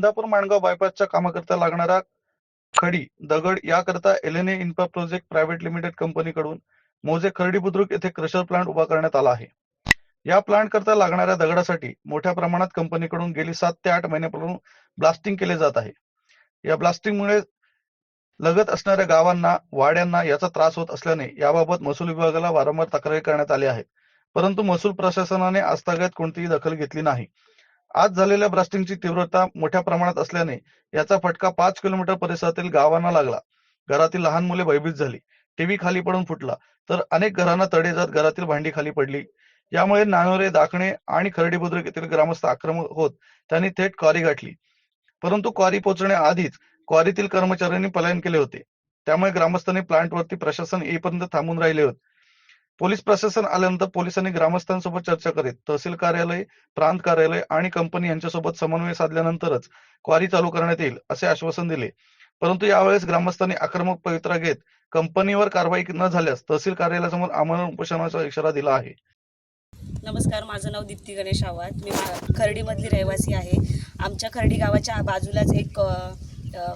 इंदापूर माणगाव बायपासच्या कामाकरता लागणारा खडी दगड याकरता LNA infra project private limited कंपनीकडून मोजे खर्डी बुद्रुक येथे क्रशर प्लांट उभा करण्यात आला आहे. या प्लांट करता लागणाऱ्या दगडासाठी मोठ्या प्रमाणात कंपनीकडून गेली सात ते आठ महिन्यापासून ब्लास्टिंग केले जात आहे. या ब्लास्टिंगमुळे लगत असणाऱ्या गावांना वाड्यांना याचा त्रास होत असल्याने याबाबत महसूल विभागाला वारंवार तक्रारी करण्यात आली आहे परंतु महसूल प्रशासनाने आजतागत कोणतीही दखल घेतली नाही. आज झालेल्या ब्लास्टिंगची तीव्रता मोठ्या प्रमाणात असल्याने याचा फटका पाच किलोमीटर परिसरातील गावांना लागला. घरातील लहान मुले भयभीत झाली. टीव्ही खाली पडून फुटला. तर अनेक घरांना तडे जात घरातील भांडी खाली पडली. यामुळे नानोरे दाखणे आणि खरडी बुद्रुक येथील ग्रामस्थ आक्रमक होत त्यांनी थेट क्वारी गाठली. परंतु क्वारी पोहोचण्याआधीच क्वारीतील कर्मचाऱ्यांनी पलायन केले होते. त्यामुळे ग्रामस्थांनी प्लांटवरती प्रशासन येईपर्यंत थांबून राहिले होते. पोलीस प्रशासन आल्यानंतर पोलिसांनी ग्रामस्थांसोबत चर्चा करीत तहसील कार्यालय प्रांत कार्यालय आणि कंपनी यांच्यासोबत समन्वय साधल्यानंतरच क्वारी चालू करण्यात येईल असे आश्वासन दिले. परंतु यावेळेस ग्रामस्थांनी आक्रमक पवित्रा घेत कंपनीवर कारवाई न झाल्यास तहसील कार्यालयासमोर आमरण उपोषणाचा इशारा दिला आहे. नमस्कार माझं नाव दीप्ती गणेश आवाज मी खर्डीमधली रहिवासी आहे. आमच्या खर्डी गावाच्या बाजूलाच एक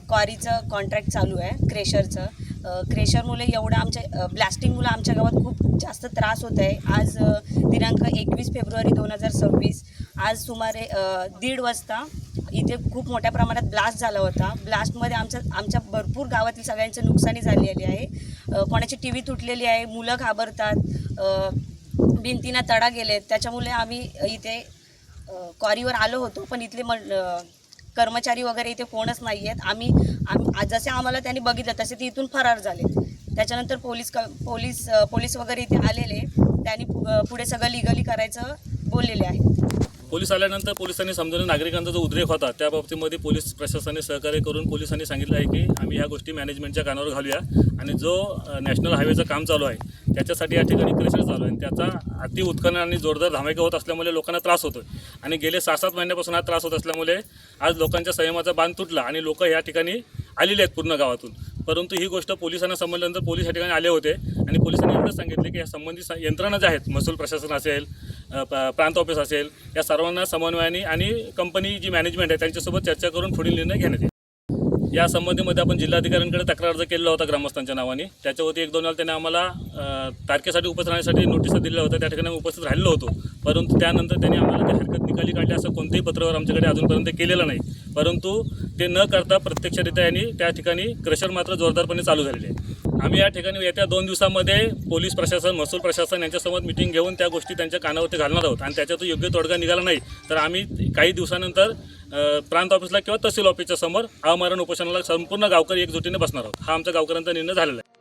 क्वारीचं कॉन्ट्रॅक्ट चालू आहे क्रेशरचं क्रेशरमुळे एवढं आमच्या ब्लास्टिंगमुळे आमच्या गावात खूप जास्त त्रास होत आहे आज दिनांक एकवीस फेब्रुवारी दोन हजार सव्वीस आज सुमारे दीड वाजता इथे खूप मोठ्या प्रमाणात ब्लास्ट झाला होता. ब्लास्टमध्ये आमच्या आमच्या भरपूर गावातील सगळ्यांची नुकसानी झालेली आहे. कोणाची टी व्ही तुटलेली आहे मुलं घाबरतात भिंतींना तडा गेले त्याच्यामुळे आम्ही इथे क्वारीवर आलो होतो पण इथले म कर्मचारी वगैरे इथे कोणच नाही आहेत आम्ही आम जसे आम्हाला त्यांनी बघितलं तसे ते इथून फरार झाले त्याच्यानंतर पोलीस क पोलीस पोलीस वगैरे इथे आलेले. त्यांनी पुढे सगळं लिगली करायचं बोललेले आहे पोलीस आल्यानंतर पोलिसांनी समजून नागरिकांचा जो उद्रेक होता त्या बाबतीमध्ये पोलीस प्रशासनाने सहकार्य करून पोलिसांनी सांगितलं आहे की आम्ही ह्या गोष्टी मॅनेजमेंटच्या कानावर घालूया. आणि जो नॅशनल हायवेचं काम चालू आहे त्याच्यासाठी या ठिकाणी क्रेशर चालू आहे आणि त्याचा अति उत्खनन आणि जोरदार धामाके होत असल्यामुळे लोकांना त्रास होतो आणि गेले सहा सात महिन्यापासून हा त्रास होत असल्यामुळे आज लोकांच्या संयमाचा बांध तुटला आणि लोक या ठिकाणी आलेले आहेत पूर्ण गावातून. परंतु ही गोष्ट पोलिसांना समजल्यानंतर पोलीस या ठिकाणी आले होते. आणि पोलिसांनी एवढंच सांगितले की या संबंधित यंत्रणा ज्या आहेत महसूल प्रशासन असेल प्रांत ऑफिस असेल या सर्वांना समन्वयाने आणि कंपनी जी मॅनेजमेंट आहे त्यांच्यासोबत चर्चा करून पुढील निर्णय घेण्यात येईल. या संबंधीमध्ये आपण जिल्हाधिकाऱ्यांकडे तक्रार अर्ज केलेला होता ग्रामस्थांच्या नावाने त्याच्यावरती एक दोन वेळा त्यांनी आम्हाला तारखेसाठी उपस्थित राहण्यासाठी नोटीस दिलेल्या होत्या त्या ठिकाणी उपस्थित राहिलो होतो. परंतु त्यानंतर त्यांनी आम्हाला ते हरकत निकाली काढली असं कोणतंही पत्रावर आमच्याकडे अजूनपर्यंत केलेलं नाही. परंतु ते न करता प्रत्यक्षरित्या यांनी त्या ठिकाणी क्रशर मात्र जोरदारपणे चालू झालेले आहे आम्ही या ठिकाणी येत्या दोन दिवसामध्ये पोलीस प्रशासन महसूल प्रशासन यांच्यासोबत मिटिंग घेऊन त्या गोष्टी त्यांच्या कानावरती घालणार आहोत. आणि त्याच्यातून योग्य तोडगा निघाला नाही. तर आम्ही काही दिवसानंतर प्रांत ऑफिसला किंवा तहसील ऑफिसच्या समोर आमरण उपोषणाला संपूर्ण गावकरी एकजुटीने बसणार आहोत. हा आमच्या गावकऱ्यांचा निर्णय झालेला आहे.